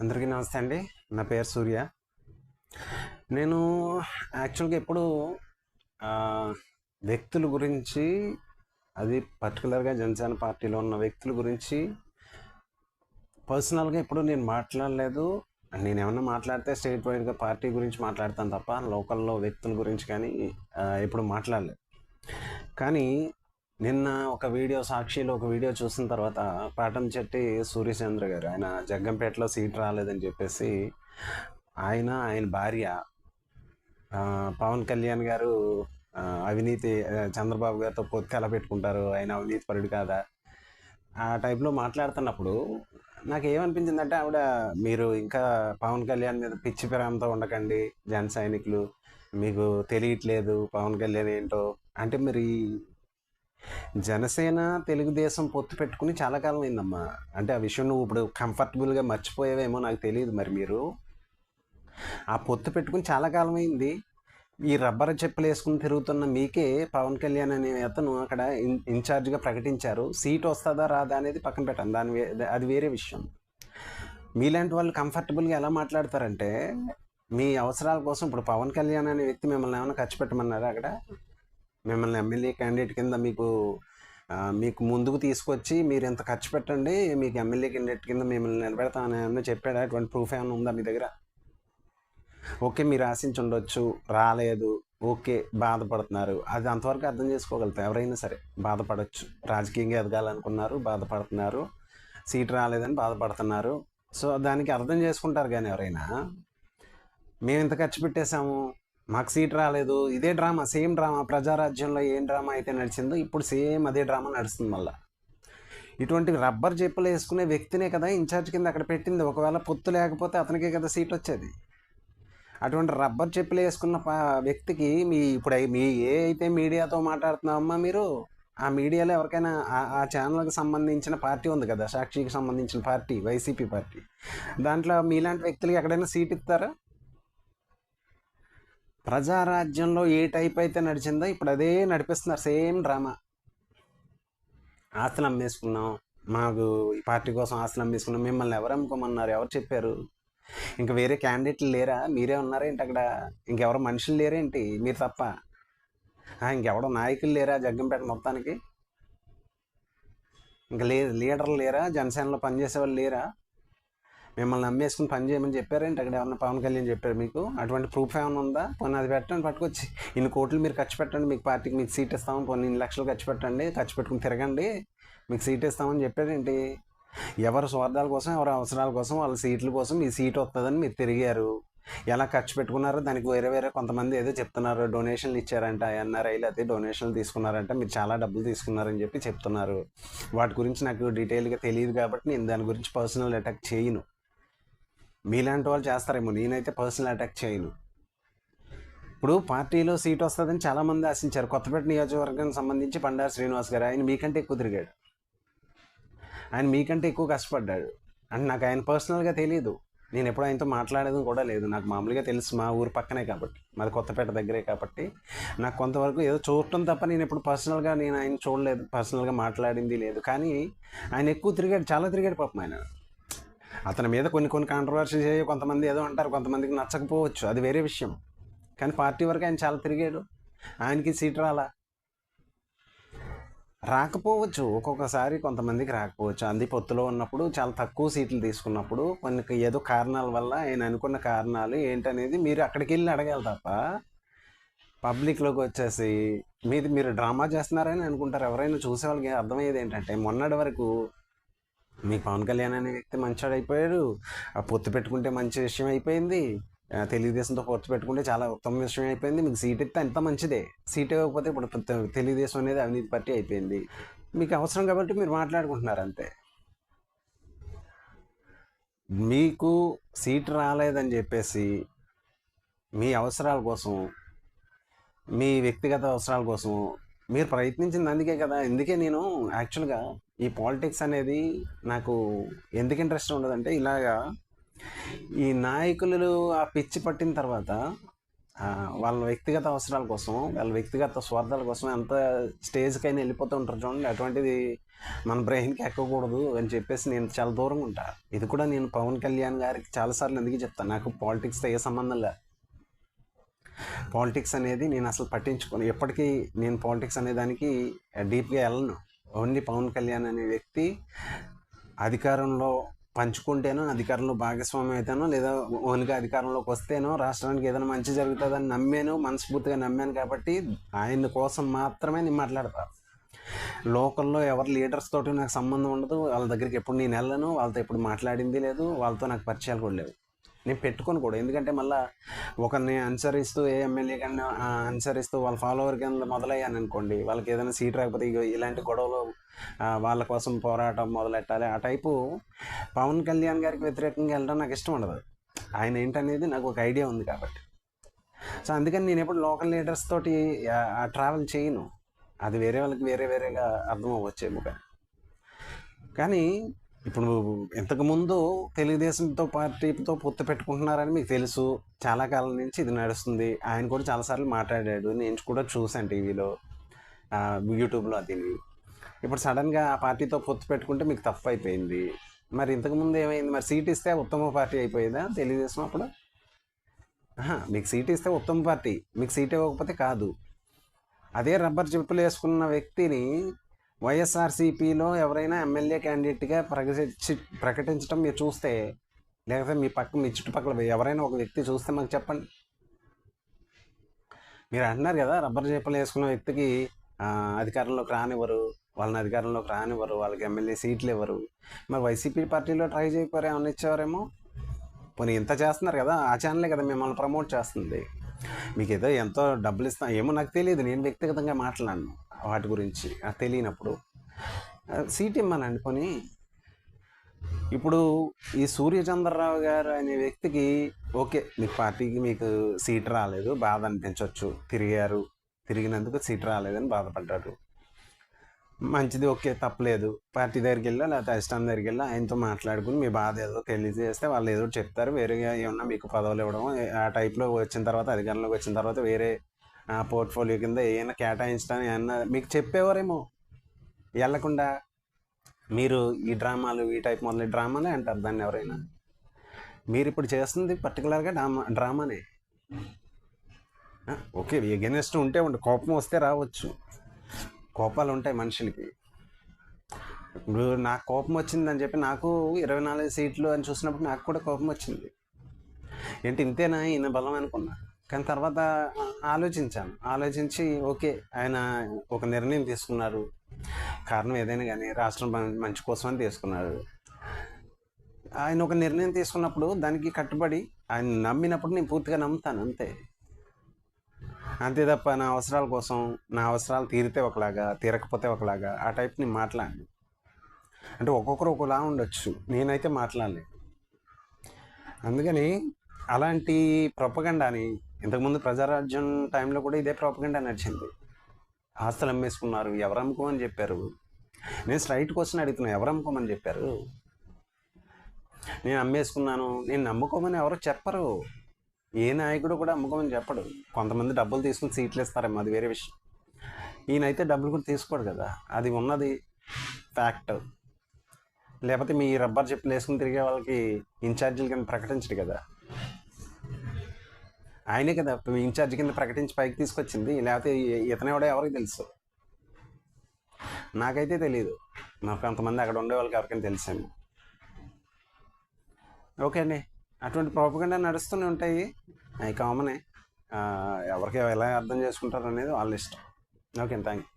అందరికీ నమస్తే అండి. నా పేరు సూర్య. నేను యాక్చువల్గా ఎప్పుడు వ్యక్తుల గురించి అది పర్టికులర్గా జనసేన పార్టీలో ఉన్న వ్యక్తుల గురించి పర్సనల్గా ఎప్పుడు నేను మాట్లాడలేదు. నేను ఏమన్నా మాట్లాడితే స్టేట్ వైడ్గా పార్టీ గురించి మాట్లాడతాను తప్ప లోకల్లో వ్యక్తుల గురించి కానీ ఎప్పుడు మాట్లాడలేదు. కానీ నిన్న ఒక వీడియో సాక్షిలో ఒక వీడియో చూసిన తర్వాత పాటం చెట్టి సూర్యచంద్ర గారు ఆయన జగ్గంపేటలో సీట్ రాలేదని చెప్పేసి ఆయన ఆయన భార్య పవన్ కళ్యాణ్ గారు అవినీతి చంద్రబాబు గారితో పొత్తు ఎలా పెట్టుకుంటారు ఆయన అవినీతి పరుడు కాదా? ఆ టైప్లో మాట్లాడుతున్నప్పుడు నాకు ఏమనిపించిందంటే ఆవిడ మీరు ఇంకా పవన్ కళ్యాణ్ మీద పిచ్చి ప్రేమతో ఉండకండి జన సైనికులు మీకు తెలియట్లేదు పవన్ కళ్యాణ్ ఏంటో అంటే మరి జనసేన తెలుగుదేశం పొత్తు పెట్టుకుని చాలా కాలం అయిందమ్మా. అంటే ఆ విషయం నువ్వు ఇప్పుడు కంఫర్టబుల్గా మర్చిపోయావేమో నాకు తెలియదు మరి మీరు. ఆ పొత్తు పెట్టుకుని చాలా కాలం అయింది. ఈ రబ్బర్ చెప్పులు వేసుకుని తిరుగుతున్న మీకే పవన్ కళ్యాణ్ అనే అతను అక్కడ ఇన్ ఇన్ఛార్జ్గా ప్రకటించారు. సీట్ వస్తుందా రాదా అనేది పక్కన పెట్టండి దాని అది వేరే విషయం. మీలాంటి వాళ్ళు కంఫర్టబుల్గా ఎలా మాట్లాడతారంటే మీ అవసరాల కోసం ఇప్పుడు పవన్ కళ్యాణ్ అనే వ్యక్తి మిమ్మల్ని ఏమైనా ఖర్చు పెట్టమన్నారా అక్కడ? మిమ్మల్ని ఎమ్మెల్యే క్యాండిడేట్ కింద మీకు మీకు ముందుకు తీసుకొచ్చి మీరు ఎంత ఖర్చు పెట్టండి మీకు ఎమ్మెల్యే క్యాండిడేట్ కింద మిమ్మల్ని నిలబెడతామని ఏమన్నా చెప్పాడా? అటువంటి ప్రూఫ్ ఏమైనా ఉందా మీ దగ్గర? ఓకే మీరు ఆశించి ఉండొచ్చు రాలేదు ఓకే బాధపడుతున్నారు. అది అంతవరకు అర్థం చేసుకోగలుగుతారు. ఎవరైనా సరే బాధపడవచ్చు రాజకీయంగా ఎదగాలనుకున్నారు బాధపడుతున్నారు. సీట్ రాలేదని బాధపడుతున్నారు. సో దానికి అర్థం చేసుకుంటారు కానీ ఎవరైనా. మేము ఇంత ఖర్చు పెట్టేశాము మాకు సీట్ రాలేదు. ఇదే డ్రామా సేమ్ డ్రామా ప్రజారాజ్యంలో ఏం డ్రామా అయితే నడిచిందో ఇప్పుడు సేమ్ అదే డ్రామా నడుస్తుంది మళ్ళీ. ఇటువంటి రబ్బర్ చెప్పులు వేసుకునే వ్యక్తినే కదా ఇన్ఛార్జ్ కింద అక్కడ పెట్టింది. ఒకవేళ పొత్తు లేకపోతే అతనికే కదా సీట్ వచ్చేది. అటువంటి రబ్బర్ చెప్పులు వేసుకున్న వ్యక్తికి మీ ఇప్పుడు మీ ఏ అయితే మీడియాతో మాట్లాడుతున్నామమ్మా మీరు ఆ మీడియాలో ఎవరికైనా ఆ- ఆ ఛానల్కి సంబంధించిన పార్టీ ఉంది కదా సాక్షికి సంబంధించిన పార్టీ వైసీపీ పార్టీ. దాంట్లో మీలాంటి వ్యక్తులకి ఎక్కడైనా సీట్ ఇస్తారా? ప్రజారాజ్యంలో ఏ టైప్ అయితే నడిచిందో ఇప్పుడు అదే నడిపిస్తున్నారు సేమ్ డ్రామా. ఆస్తులు అమ్మేసుకున్నాం మాకు ఈ పార్టీ కోసం ఆస్తులు అమ్మేసుకున్నాం మిమ్మల్ని ఎవరు అమ్ముకోమన్నారు ఎవరు చెప్పారు? ఇంకా వేరే క్యాండిడేట్లు లేరా? మీరే ఉన్నారేంటి అక్కడ? ఇంకెవరు మనుషులు లేరేంటి మీరు తప్ప. ఇంకెవడో నాయకులు లేరా జగ్గంపేట మొత్తానికి? ఇంకా లే లీడర్లు లేరా? జనసేనలో పనిచేసే వాళ్ళు లేరా? మిమ్మల్ని నమ్మేసుకుని పని చేయమని చెప్పారేంటి? అక్కడ ఏమన్నా పవన్ కళ్యాణ్ చెప్పారు మీకు? అటువంటి ప్రూఫ్ ఏమైనా ఉందా? పోనీ అది పెట్టండి పట్టుకొచ్చి. ఇన్ని కోట్లు మీరు ఖర్చు పెట్టండి మీకు పార్టీకి మీకు సీట్ ఇస్తాము పోనీ ఇన్ని లక్షలు ఖర్చు పెట్టండి ఖర్చు పెట్టుకుని తిరగండి మీకు సీట్ ఇస్తామని చెప్పారేంటి? ఎవరి స్వార్థాల కోసం ఎవరి అవసరాల కోసం వాళ్ళ సీట్ల కోసం మీ సీట్ వస్తుందని మీరు తిరిగారు. ఎలా ఖర్చు పెట్టుకున్నారో దానికి వేరే వేరే కొంతమంది ఏదో చెప్తున్నారు డొనేషన్లు ఇచ్చారంట ఎన్ఆర్ఐలు అయితే డొనేషన్లు తీసుకున్నారంట మీరు చాలా డబ్బులు తీసుకున్నారని చెప్పి చెప్తున్నారు. వాటి గురించి నాకు డీటెయిల్గా తెలియదు కాబట్టి నేను దాని గురించి పర్సనల్ అటాక్ చేయను. మీలాంటి వాళ్ళు చేస్తారేమో. నేనైతే పర్సనల్ అటాక్ చేయను. ఇప్పుడు పార్టీలో సీట్ వస్తుందని చాలామంది ఆశించారు. కొత్తపేట నియోజకవర్గానికి సంబంధించి పండారు శ్రీనివాస్ గారు ఆయన మీకంటే ఎక్కువ తిరిగాడు. ఆయన మీకంటే ఎక్కువ కష్టపడ్డాడు. అంటే నాకు ఆయన పర్సనల్గా తెలియదు నేను ఎప్పుడు ఆయనతో మాట్లాడేది కూడా లేదు. నాకు మామూలుగా తెలుసు మా ఊరు పక్కనే కాబట్టి మాది కొత్తపేట దగ్గరే కాబట్టి. నాకు కొంతవరకు ఏదో చూడటం తప్ప నేను ఎప్పుడు పర్సనల్గా నేను ఆయన చూడలేదు. పర్సనల్గా మాట్లాడింది లేదు. కానీ ఆయన ఎక్కువ తిరిగాడు. చాలా తిరిగాడు పాపం ఆయన. అతని మీద కొన్ని కొన్ని కాంట్రవర్సీస్ చేయ కొంతమంది ఏదో అంటారు కొంతమందికి నచ్చకపోవచ్చు. అది వేరే విషయం. కానీ పార్టీ వరకు ఆయన చాలా తిరిగాడు. ఆయనకి సీట్ రాలా. రాకపోవచ్చు. ఒక్కొక్కసారి కొంతమందికి రాకపోవచ్చు. అంది పొత్తులో ఉన్నప్పుడు చాలా తక్కువ సీట్లు తీసుకున్నప్పుడు కొన్ని ఏదో కారణాల వల్ల ఆయన అనుకున్న కారణాలు ఏంటనేది మీరు అక్కడికి వెళ్ళి అడగాలి తప్ప పబ్లిక్లోకి వచ్చేసి మీది మీరు డ్రామా చేస్తున్నారని అనుకుంటారు. ఎవరైనా చూసే వాళ్ళకి అర్థమయ్యేది ఏంటంటే మొన్నటి వరకు మీ పవన్ కళ్యాణ్ అనే వ్యక్తి మంచోడు అయిపోయాడు ఆ పొత్తు పెట్టుకుంటే మంచి విషయం అయిపోయింది. తెలుగుదేశంతో పొత్తు పెట్టుకుంటే చాలా ఉత్తమ విషయం అయిపోయింది. మీకు సీట్ ఇస్తే అంత మంచిదే. సీట్ ఇవ్వకపోతే ఇప్పుడు తెలుగుదేశం అనేది అవినీతి పార్టీ అయిపోయింది. మీకు అవసరం కాబట్టి మీరు మాట్లాడుకుంటున్నారు అంతే. మీకు సీట్ రాలేదని చెప్పేసి మీ అవసరాల కోసం మీ వ్యక్తిగత అవసరాల కోసం మీరు ప్రయత్నించింది అందుకే కదా. ఎందుకే నేను యాక్చువల్గా ఈ పాలిటిక్స్ అనేది నాకు ఎందుకు ఇంట్రెస్ట్ ఉండదంటే ఇలాగా ఈ నాయకులు ఆ పిచ్చి పట్టిన తర్వాత వాళ్ళ వ్యక్తిగత అవసరాల కోసం వాళ్ళ వ్యక్తిగత స్వార్థాల కోసం ఎంత స్టేజ్కైనా వెళ్ళిపోతూ ఉంటారు చూడండి. అటువంటిది మన బ్రెయిన్కి ఎక్కకూడదు అని చెప్పేసి నేను చాలా దూరంగా ఉంటా. ఇది కూడా నేను పవన్ కళ్యాణ్ గారికి చాలాసార్లు ఎందుకు చెప్తాను. నాకు పాలిటిక్స్తో ఏ సంబంధం లేదు పాలిటిక్స్ అనేది నేను అసలు పట్టించుకోను. ఎప్పటికీ నేను పాలిటిక్స్ అనే దానికి డీప్గా వెళ్ళను. ఓన్లీ పవన్ కళ్యాణ్ అనే వ్యక్తి అధికారంలో పంచుకుంటేనో అధికారంలో భాగస్వామ్యం అయితేనో లేదా ఓన్గా అధికారంలోకి వస్తేనో రాష్ట్రానికి ఏదైనా మంచి జరుగుతుందని నమ్మాను మనస్ఫూర్తిగా నమ్మాను కాబట్టి ఆయన కోసం మాత్రమే నేను మాట్లాడతా. లోకల్లో ఎవరి లీడర్స్ తోటి నాకు సంబంధం ఉండదు. వాళ్ళ దగ్గరికి ఎప్పుడు నేను వెళ్ళను. వాళ్ళతో ఎప్పుడు మాట్లాడింది లేదు. వాళ్ళతో నాకు పరిచయాలు కూడా లేవు. నేను పెట్టుకొని కూడా. ఎందుకంటే మళ్ళీ ఒకరిని అనుసరిస్తూ ఏ ఎమ్మెల్యే కన్నా అనుసరిస్తూ వాళ్ళ ఫాలోవర్ కింద మొదలయ్యాను అనుకోండి. వాళ్ళకి ఏదైనా సీట్ రాకపోతే ఇగో ఇలాంటి గొడవలు వాళ్ళ కోసం పోరాటం మొదలెట్టాలి. ఆ టైపు పవన్ కళ్యాణ్ గారికి వ్యతిరేకంగా వెళ్ళడం నాకు ఇష్టం ఉండదు. ఆయన ఏంటనేది నాకు ఒక ఐడియా ఉంది కాబట్టి. సో అందుకని నేను ఎప్పుడు లోకల్ లీడర్స్ తోటి ట్రావెల్ చేయను. అది వేరే వాళ్ళకి వేరే వేరేగా అర్థం అవ్వచ్చేమో కానీ ఇప్పుడు ఇంతకుముందు తెలుగుదేశంతో పార్టీతో పొత్తు పెట్టుకుంటున్నారని మీకు తెలుసు. చాలా కాలం నుంచి ఇది నడుస్తుంది. ఆయన కూడా చాలాసార్లు మాట్లాడాడు. నేను కూడా చూశాను టీవీలో. యూట్యూబ్లో అది. ఇప్పుడు సడన్గా ఆ పార్టీతో పొత్తు పెట్టుకుంటే మీకు తప్పు అయిపోయింది. మరి ఇంతకుముందు ఏమైంది? మరి సీట్ ఇస్తే ఉత్తమ పార్టీ అయిపోయిందా తెలుగుదేశం అప్పుడు? మీకు సీట్ ఇస్తే ఉత్తమ పార్టీ. మీకు సీట్ ఇవ్వకపోతే కాదు. అదే రబ్బర్ చెప్పులు వేసుకున్న వ్యక్తిని వైఎస్ఆర్సీపీలో ఎవరైనా ఎమ్మెల్యే క్యాండిడేట్గా ప్రకటించి ప్రకటించడం మీరు చూస్తే లేకపోతే మీ పక్క మీ చుట్టుపక్కల ఎవరైనా ఒక వ్యక్తి చూస్తే మాకు చెప్పండి. మీరు అంటున్నారు కదా రబ్బర్ చేపలు వేసుకున్న వ్యక్తికి అధికారంలోకి రానివ్వరు వాళ్ళని అధికారంలోకి రానివ్వరు వాళ్ళకి ఎమ్మెల్యే సీట్లు ఇవ్వరు. మరి వైసీపీ పార్టీలో ట్రై చేయకపోతే ఏమన్నా ఇచ్చేవారేమో? పోనీ ఇంత చేస్తున్నారు కదా ఆ ఛానలే కదా మిమ్మల్ని ప్రమోట్ చేస్తుంది. మీకు ఏదో ఎంతో డబ్బులు ఇస్తాం ఏమో నాకు తెలియదు నేను వ్యక్తిగతంగా మాట్లాడను. వాటి గురించి తెలియనప్పుడు ఆ, సీట్ ఇమ్మనండి ఇప్పుడు ఈ సూర్యచంద్రరావు గారు అనే వ్యక్తికి ఓకే మీ పార్టీకి మీకు సీట్ రాలేదు బాధ అనిపించవచ్చు తిరిగారు తిరిగినందుకు సీట్ రాలేదని బాధపడ్డారు. మంచిది ఓకే తప్పలేదు. పార్టీ దగ్గరికి వెళ్ళా లేకపోతే అధిష్టానం దగ్గరికి వెళ్ళి ఆయనతో మాట్లాడుకుని మీ బాధ ఏదో తెలియజేస్తే వాళ్ళు ఏదో చెప్తారు వేరేగా ఏమన్నా మీకు పదవులు ఇవ్వడం ఆ టైప్లో వచ్చిన తర్వాత అధికారంలోకి వచ్చిన తర్వాత వేరే పోర్ట్ఫోలియో కింద ఏమైనా కేటాయించడానికి ఏమన్నా మీకు చెప్పేవారేమో? వెళ్ళకుండా మీరు ఈ డ్రామాలు ఈ టైప్ మొదలై డ్రామానే అంటారు దాన్ని ఎవరైనా. మీరు ఇప్పుడు చేస్తుంది పర్టికులర్గా డ్రామా డ్రామానే. ఓకే ఎగెనెస్ట్ ఉంటే ఉంటే కోపం వస్తే రావచ్చు. కోపాలు ఉంటాయి మనుషులకి. ఇప్పుడు నాకు కోపం వచ్చిందని చెప్పి నాకు ఇరవై నాలుగు సీట్లు అని చూసినప్పుడు నాకు కూడా కోపం వచ్చింది. ఏంటి ఇంతేనా? ఈయన బలం అనుకున్నా. కానీ తర్వాత ఆలోచించాను. ఆలోచించి ఓకే ఆయన ఒక నిర్ణయం తీసుకున్నారు. కారణం ఏదైనా కానీ రాష్ట్రం మంచి కోసం అని తీసుకున్నారు ఆయన ఒక నిర్ణయం తీసుకున్నప్పుడు దానికి కట్టుబడి ఆయన నమ్మినప్పుడు నేను పూర్తిగా నమ్ముతాను అంతే. అంతే తప్ప నా అవసరాల కోసం నా అవసరాలు తీరితే ఒకలాగా తీరకపోతే ఒకలాగా ఆ టైప్ నేను మాట్లాడి అంటే ఒక్కొక్కరు ఒకలా ఉండొచ్చు. నేనైతే మాట్లాడలేదు అందుకని అలాంటి ప్రొపగండాని ఇంతకుముందు ప్రజారాజ్యం టైంలో కూడా ఇదే ప్రొపగండా నడిచింది. ఆస్తులు అమ్మేసుకున్నారు ఎవరు అమ్ముకోమని చెప్పారు? నేను స్ట్రైట్ క్వశ్చన్ అడుగుతున్నాను ఎవరు అమ్ముకోమని చెప్పారు? నేను అమ్మేసుకున్నాను నేను నమ్ముకోమని ఎవరు చెప్పరు. ఏ నాయకుడు కూడా అమ్ముకోమని చెప్పడు. కొంతమంది డబ్బులు తీసుకుని సీట్లు ఇస్తారేమో అది వేరే విషయం. ఈయనైతే డబ్బులు కూడా తీసుకోడు కదా అది ఉన్నది ఫ్యాక్ట్ లేకపోతే మీ రబ్బర్ చెప్పులు వేసుకుని తిరిగే వాళ్ళకి ఇన్ఛార్జీలు కానీ ప్రకటించడు కదా. ఆయనే కదా ఇన్ఛార్జ్ కింద ప్రకటించి పైకి తీసుకొచ్చింది. లేకపోతే ఇతనే కూడా ఎవరికి తెలుసు? నాకైతే తెలియదు నాకు కొంతమంది అక్కడ ఉండే వాళ్ళకి ఎవరికైనా తెలిసాను ఓకే అండి. అటువంటి ప్రోపగండా నడుస్తూనే ఉంటాయి. అవి కామనే ఎవరికి ఎలా అర్థం చేసుకుంటారు అనేది వాళ్ళ ఇష్టం. Okay thank you